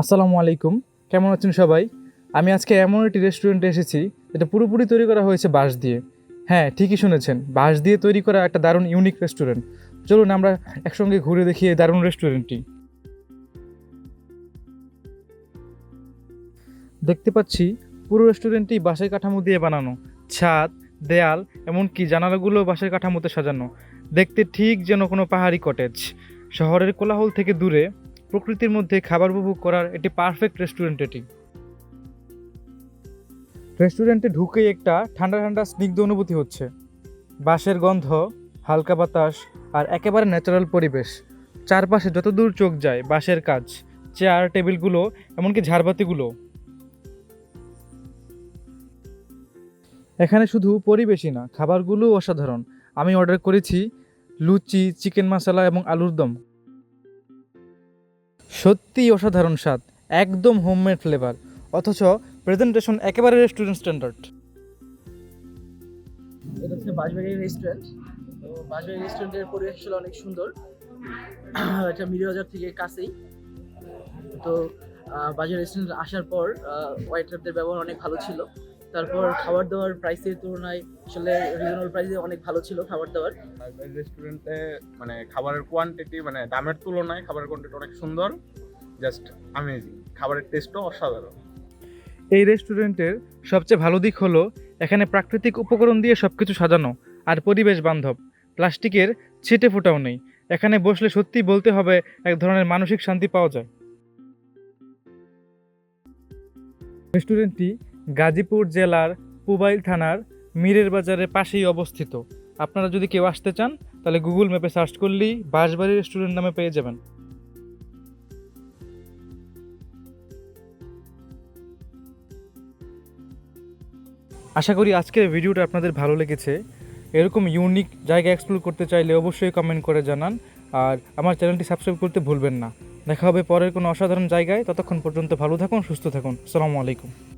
আসসালামু আলাইকুম। কেমন আছেন সবাই? আমি আজকে এমন একটি রেস্টুরেন্টে এসেছি, যেটা পুরোপুরি তৈরি করা হয়েছে বাঁশ দিয়ে। হ্যাঁ ঠিকই শুনেছেন, বাঁশ দিয়ে তৈরি করা একটা দারুণ ইউনিক রেস্টুরেন্ট চলুন আমরা একসঙ্গে ঘুরে দেখি এই দারুণ রেস্টুরেন্টটি দেখতে পাচ্ছি, পুরো রেস্টুরেন্টটি বাঁশের কাঠামো দিয়ে বানানো। ছাদ, দেয়াল, এমনকি জানালাগুলো বাঁশের কাঠামোতে সাজানো। দেখতে ঠিক যেন কোনো পাহাড়ি কটেজ শহরের কোলাহল থেকে দূরে প্রকৃতির মধ্যে খাবার উপভোগ করার একটি পারফেক্ট রেস্টুরেন্ট এটি। রেস্টুরেন্টে ঢুকেই একটা ঠান্ডা ঠান্ডা স্নিগ্ধ অনুভূতি হচ্ছে। বাঁশের গন্ধ, হালকা বাতাস আর একেবারে ন্যাচারাল পরিবেশ। চারপাশে যতদূর চোখ যায় বাঁশের কাজ চেয়ার টেবিলগুলো এমনকি ঝাড়বাতিগুলো। এখানে শুধু পরিবেশই না খাবারগুলো অসাধারণ। আমি অর্ডার করেছি লুচি চিকেন মশলা এবং আলুর দম। সত্যিই অসাধারণ স্বাদ, একদম হোমমেড ফ্লেভার অথচ প্রেজেন্টেশন একেবারে রেস্টুরেন্ট স্ট্যান্ডার্ড এটা হচ্ছে বাঁশবাড়ি রেস্টুরেন্ট তো বাঁশবাড়ি রেস্টুরেন্টের পরিবেশ আসলে অনেক সুন্দর। এটা মিরিবাজার থেকে কাছেই। তো বাজার রেস্টুরেন্ট আসার পর ওয়েটারদের ব্যবহার অনেক ভালো ছিল। তারপর খাবার দাবার প্রাইসের তুলনায় আসলে রিজনেবল প্রাইসে অনেক ভালো ছিল খাবার দাবার রেস্টুরেন্টে মানে খাবারের কোয়ান্টিটি মানে দামের তুলনায় খাবারের কোয়ান্টিটি অনেক সুন্দর জাস্ট আমেজিং খাবারের টেস্টও অসাধারণ। এই রেস্টুরেন্টের সবচেয়ে ভালো দিক হলো এখানে প্রাকৃতিক উপকরণ দিয়ে সব কিছু সাজানো আর পরিবেশ বান্ধব। প্লাস্টিকের ছিটে ফোটাও নেই। এখানে বসলে সত্যি বলতে হবে এক ধরনের মানসিক শান্তি পাওয়া যায়। রেস্টুরেন্টটি গাজীপুর জেলার পুবাইল থানার মীরের বাজারের পাশেই অবস্থিত। আপনারা যদি কেউ আসতে চান, তাহলে গুগল ম্যাপে সার্চ করলেই বাঁশবাড়ি রেস্টুরেন্ট নামে পেয়ে যাবেন। আশা করি আজকের ভিডিওটা আপনাদের ভালো লেগেছে। এরকম ইউনিক জায়গা এক্সপ্লোর করতে চাইলে অবশ্যই কমেন্ট করে জানান। আর আমার চ্যানেলটি সাবস্ক্রাইব করতে ভুলবেন না। দেখা হবে পরের কোনো অসাধারণ জায়গায়। ততক্ষণ পর্যন্ত ভালো থাকুন, সুস্থ থাকুন। আসসালামু আলাইকুম।